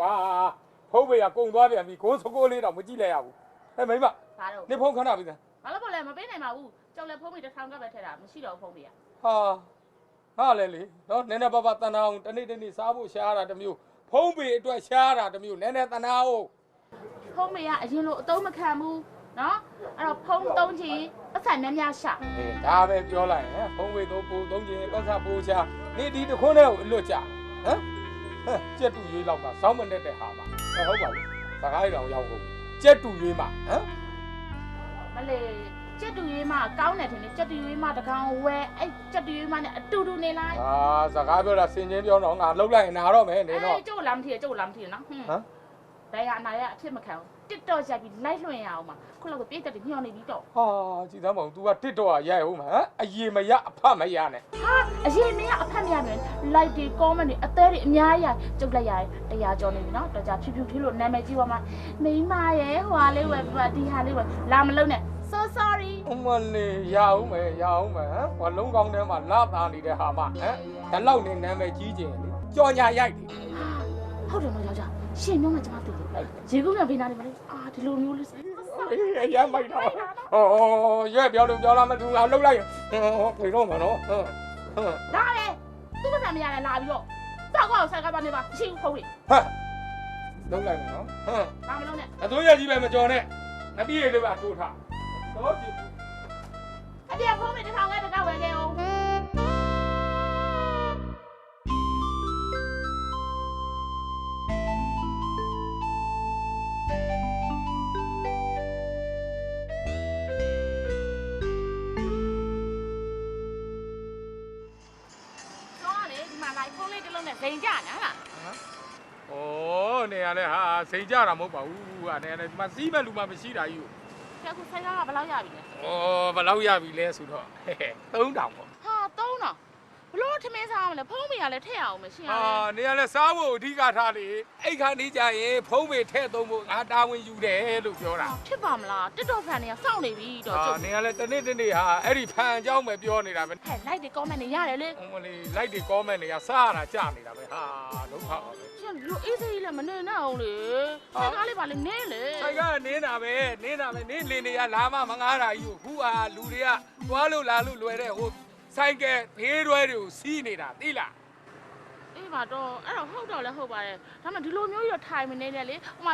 တော်တော်တူတယ်ကွာဖုံးပေကကုံသွားပြန်ပြီဂုံးစကိုးလေးတော့မကြည့်လိုက်ရဘူးဟဲ့မိမဘာလို့နေဖုံးခဏပြီသားဘာလို့ပေါ့လဲမပေးနိုင်ပါဘူးကျောက်လည်းဖုံးမိတစ်ထောင်ကပဲထည့်တာမရှိတော့ဘူးဖုံးမိရဟာဟာလေလေနော်နည်းနည်းပါးပါးတန်တာအောင်တနေ့တနေ့စားဖို့ရှားတာတစ်မျိုးဖုံးပေအတွက်ရှားတာတစ်မျိုးနည်းနည်းတန်တာအောင်ဖုံးမိရအရင်လိုအသုံးမခံဘူးနော်အဲ့တော့ဖုံးသုံးချင်ပတ်စံများများရှာအေးဒါပဲပြောလိုက်ဟမ်ဖုံးပေတော့ပူသုံးခြင်းပတ်စားပူရှားနေဒီတခွန်းနဲ့ကိုအလွတ်ကြဟမ် ဟမ်ကြက်တူရွေးလောက်ကစောင်းမနဲ့တဲ့ဟာမှာဟဲ့ဟုတ်ပါဘူးစကားရအောင်ရောက်ကုန်ကြက်တူရွေးမှာဟမ်မလေးကြက်တူရွေးမကောင်းတယ်ထင်တယ်ကြက်တူရွေးမတကောင်ဝဲအဲ့ကြက်တူရွေးမနဲ့အတူတူနေလိုက်အာစကားပြောတာစင်ချင်းပြောတော့ငါလှုပ်လိုက်ရင်နားတော့မယ်နေတော့အေးကျုပ်လာမထီကျုပ်လာမထီနော်ဟွန်းဟမ်ဒါရအနာရအဖြစ်မခံဘူး တစ်တော့ရိုက်ပြီးလိုက်လွှင့်ရအောင်ပါခုလောက်ကပြေးတက်တယ်ညှော်နေပြီးတော့ဟာကြည်သားမအောင် तू ကတစ်တော့ရိုက်ဟုတ်မှာဟမ်အရေမရအဖမရနဲ့ဟာအရင်မင်းကအဖက်မရမယ်လိုက်ဒီ comment တွေအသေးတွေအများကြီးရကျုပ်လိုက်ရတယ်တရားကျော်နေပြီနော်တော်ကြဖြူဖြူထီလို့နာမည်ကြီးပါမှာမိမရဲ့ဟွာလေးဝယ်ပြဒီဟာလေးဝယ်လာမလုံးနဲ့ so sorry အမလေးရအောင်မယ်ရအောင်မယ်ဟမ်ဘာလုံးကောင်းထဲမှာလာသားနေတဲ့ဟာမဟမ်ဒါလောက်နေနာမည်ကြီးကျင်လေကြော်ညာရိုက်တယ် ဟုတ်တယ်မယောက်ျား ရှင်မျိုးမှကျွန်မသိတယ်ရေကူးပြန်ဖေးနာနေမလေးအာဒီလိုမျိုးလေးစိအေးရမ်းမိုက်တော့ဟောရွက်ပြောလို့ပြောလာမသူငါလှုပ်လိုက်ရင်ဟောပြေတော့မှာနော်ဟမ်ဟမ်ဒါလေသူ့မဆန်မရလဲလာပြီးတော့စောက်ကောက်ဆက်ကားပါနေပါရှိဘူးဖုန်းကြီးဟမ်လှုပ်လိုက်မယ်နော်ဟမ်လာမလုံးနဲ့အသွေးရကြီးပဲမကြော်နဲ့ငတိရလေးပါထိုးထားတော့ကြည့်အပြဖုန်းကြီးတစ်ထောင်ကတကဝယ်ခဲ့အောင် စိန်ကြတာမဟုတ်ပါဘူး။ဟာနေရလဲဒီမှာစီးမဲ့လူမှမရှိတာကြီးကျအခုဆိုင်ကားကဘယ်လောက်ရပြီလဲ။ဩဘယ်လောက်ရပြီလဲဆိုတော့ဟဲ့ဟဲ့3000ပေါ့ဟာ3000ဘ လို့ထမင်းစားမလဲဖုန်းမရလဲထည့်အောင်မရှင်းရ။ဟာလဲနေရလဲစားဖို့အဓိကထားလေ။အိတ်ခါနေကြရင်ဖုံးပေထဲ့သုံးဖို့ငါတာဝန်ယူတယ်လို့ပြောတာဖြစ်ပါမလားတစ်တော့ဖန်တွေကစောင့်နေပြီ။တော့ဟာကျုပ်နေရလဲတနေ့တနေ့ဟာအဲ့ဒီဖန်အကြောင်းပဲပြောနေတာပဲဟဲ့လိုက်ဒီ comment တွေရတယ်လေ။ဟိုမလေး like တွေ comment တွေကစားရတာကြာနေတာပဲဟာဒုက္ခပါပဲကျန်လူအေးစေးကြီးလည်းမနေနဲ့အောင်လေဆိုင်ကားလေးပါလေနေလေ။ဆိုင်ကနင်းတာပဲနင်းတာပဲနင်းလင်းနေရလာမမငားတာကြီးကိုခုဟာလူတွေကသွားလို့လာလို့လွယ်တဲ့ဟို ဆိုင်ကဖေးရွဲတွေကိုစီးနေတာသိလား အေးပါတော့အဲ့တော့ဟုတ်တော့လဲဟုတ်ပါတယ်ဒါမှဒီလိုမျိုးရထိုင်မနေနဲ့လေဟိုမှာ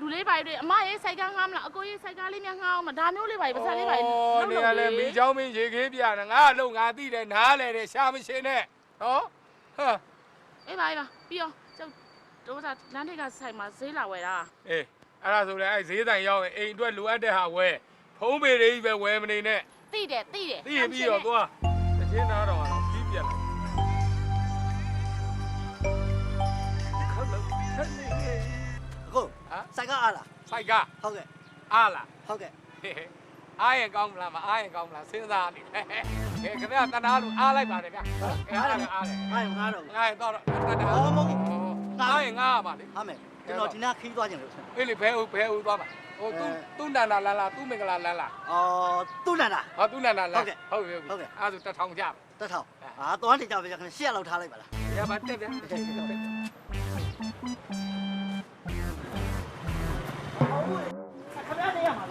လူလေးပါတွေအမရေးဆိုင်ကားငားမလားအကိုရေးဆိုင်ကားလေးများငားအောင်မဒါမျိုးလေးပါပစံလေးပါ ဩနေရလဲမိเจ้าမင်းရေခေးပြတာငါအလုံးငါသိတယ်နားလဲတယ်ရှာမရှင်နဲ့နော်ဟာ အေးပါအေးပါပြီးတော့ကျုပ်တို့ကလမ်းထိပ်ကဆိုင်မှာဈေးလာဝယ်တာ အေးအဲ့ဒါဆိုလဲအဲ့ဈေးတိုင်ရောက်ရင်အိမ်အတွက်လိုအပ်တဲ့ဟာဝယ်ဖုံးပေတွေကြီးပဲဝယ်မနေနဲ့ သိတယ်သိတယ်သိရင်ပြီးတော့ကွာတချင်းနားတော့တော့ပြီးပြက်လိုက်ခလုံးခက်နေအခုဟမ်စိုက်ကအားလားဆိုင်ကဟုတ်ကဲ့အားလားဟုတ်ကဲ့ဟဲ့ဟဲ့အားရင်ကောင်းမလားမအားရင်ကောင်းမလားစဉ်းစားနေဟဲ့ဟဲ့ခင်ဗျာတနာလို့အားလိုက်ပါတယ်ဗျာအားတယ်အားတယ်အားရငါတော့ငါရင်တော့တနာအော်မဟုတ်ဘူးအားရင်ငါရပါလေဟာမယ်ကျွန်တော်ဒီနာခီးသွားကြတယ်လို့အေးလေဘဲဦးဘဲဦးသွားပါ ဟိုသူသူနန္ဒာလန်းလားသူမင်္ဂလာလန်းလားအော်သူ့နန္ဒာဟောသူနန္ဒာလန်းဟုတ်ကဲ့ဟုတ်ပြီဟုတ်ကဲ့အဲ့ဒါဆိုတထောင်ကြပါတက်ထောင်အာသွားနေကြပါဗျာခင်ရှက်လောက်ထားလိုက်ပါလားရပါတက်ဗျာခင်ဗျားနေရမှာ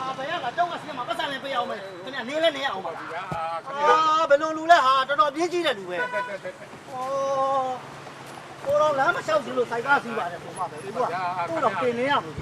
အာဘယ်ရကတောက်ကစီမှာပတ်စံလေးပေးအောင်မယ်ခင်ဗျားနေလဲနေရအောင်ပါဗျာခင်ဗျာအာဘယ်လိုလူလဲဟာတော်တော်ပြင်းကြီးတဲ့လူပဲတက်တက်တက်ဩကို တော့လမ်းမလျှောက်ဘူးလို့စိုက်ကားစီးပါတယ်ပုံမှန်ပဲသူကကိုတော့ပြင်နေရဘူး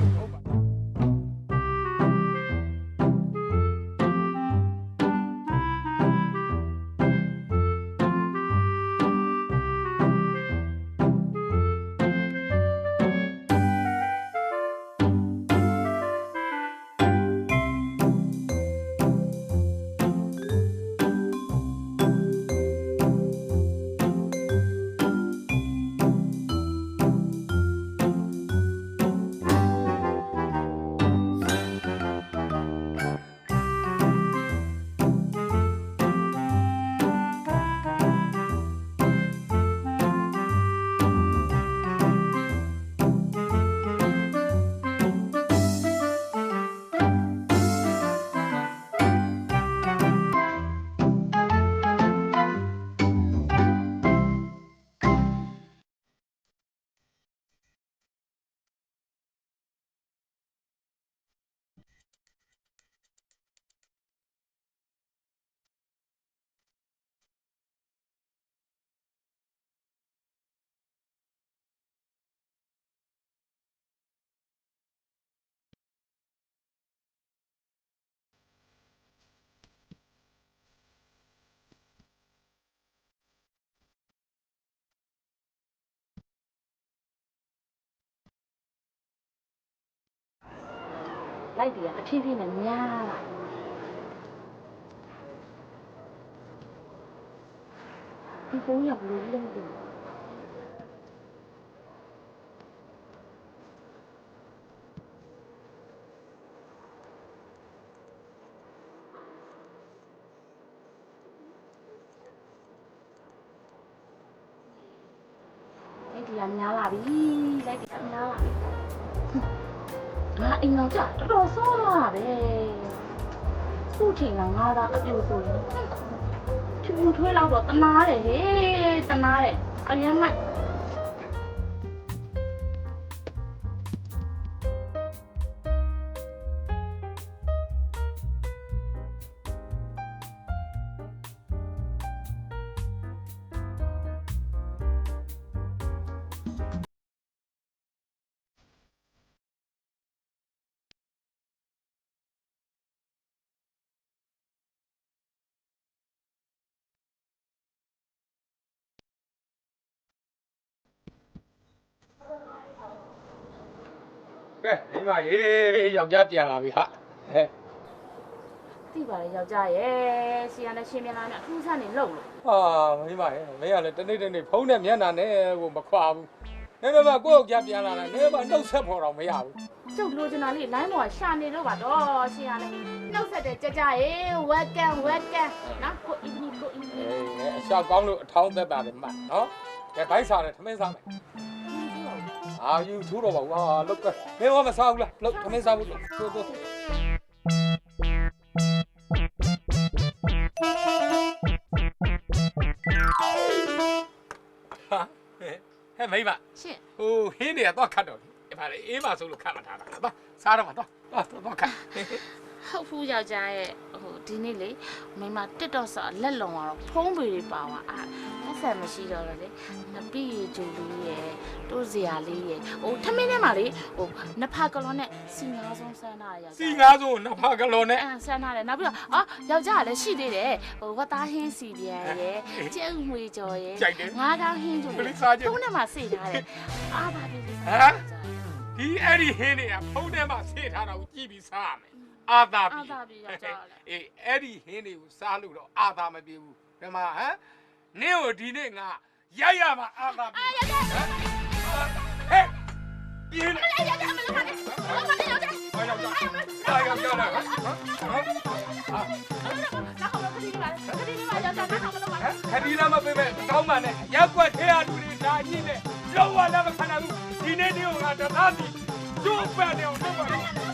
လိုက်တွေကတဖြည်းဖြည်းနဲ့များလာဒီပုံရဘလို့လုံးတယ်လိုက်ဒီကများလာပြီလိုက်ဒီကများလာပြီ ငါအိမ်အောင်ကြတော်တော်ဆောလာပဲခုချိန်ကငါသာအပြူဆိုရင်ဖြူဖြူထွေးလောက်တော့တနာတယ်ဟေးတနာတယ်အရင်မို က်ကဲမိမရေယောက်ျားပြန်လာပြီဟာဟဲ့သိပါလေယောက်ျားရဲ့ဆီရနဲ့ရှင်းပြလာနဲ့အထူးဆန်းနေလောက်လို့ဟာမိမရေမင်းကလည်းတနေ့တနေ့ဖုံးနဲ့မျက်နှာနဲ့ကိုမခွာဘူးနေတော့မှကိုယ့်ယောက်ျားပြန်လာတာနေမှနှုတ်ဆက်ဖို့တော့မရဘူးကျုပ်လိုချင်တာလေးလိုင်းပေါ်ရှာနေတော့ပါတော့ရှင်းရနဲ့နှုတ်ဆက်တဲ့ကြကြရေဝက်ကန်ဝက်ကန်နော်ကိုအင်းကြီးကိုအင်းကြီးအေးအရှောက်ကောင်းလို့အထောင်းသက်တာလည်းမှတ်နော်ကဲဘိုက်စားတယ်ထမင်းစားမယ် အာယူထူးတော့ပါဘူးဟာလောက်ကမင်းကမစားဘူးလားလောက်ထမင်းစားဘူးလို့သို့သို့ဟာဟဲ့မိမရှင်းဟိုဟင်းတွေကတော့ခတ်တော့ဒီပါလေအေးပါဆိုလို့ခတ်မထားတာပါစားတော့မှာတော့တော့တော့ခတ် ဟုတ်ဖူးယောက်ျားရဲ့ဟိုဒီနေ့လေမိမတစ်တော့ဆိုလက်လုံကတော့ဖုံးပေတွေပါသွားအာဆက်ဆံမရှိတော့လေနပိရီဂျူလေးရဲ့တိုးစရာလေးရဲ့ဟိုထမင်းထဲမှာလေဟိုနဖာကလောနဲ့စီငါးဆုံးဆန်းထားရယောက်ျားစီငါးစုံနှစ်ဖာကလောနဲ့အန်ဆန်းထားတယ်နောက်ပြီးတော့အော်ယောက်ျားကလည်းရှိသေးတယ်ဟိုဝတ်သားဟင်းစီပြန်ရဲ့ကျဲဥမွေကျော်ရဲ့ကြိုက်တယ်ငါးကောင်းဟင်းကျော်ဘယ်လိုစားကြလဲဖုံးထဲမှာစေထားတယ်အာဘာဖြစ်လဲဟမ်ဒီအဲ့ဒီဟင်းတွေကဖုံးထဲမှာဆေးထားတာကိုကြည့်ပြီးစားရမယ် အာသာအာပြီသာပြီယောက်ျားလည်း အေးအဲ့ဒီဟင်းတွေကိုစားလို့တော့အာသာမပြေဘူးဒီမှာဟမ်နင်းကိုဒီနေ့ငါရိုက်ရမှာအာသာပြီဟမ်ဟဲ့ပြင်းနေယောက်ျားမလုပ်ပါနဲ့လုပ်ပါနဲ့ယောက်ျားဘာရောက်ကြဘာရောက်ကြလဲဟမ်ဟမ်နောက်တော့ခရီးပါခရီးပါယောက်ျားနောက်မလုပ်ပါနဲ့ခဒီလာမပေးမဲ့ကောင်းပါနဲ့ရက်ွက်ထဲရလူတွေဒါကြီးနဲ့လောဝလာမခံနိုင်ဘူးဒီနေ့ဒီကိုငါတသားစီကျိုးပန်နေအောင်လုပ်ပါတော့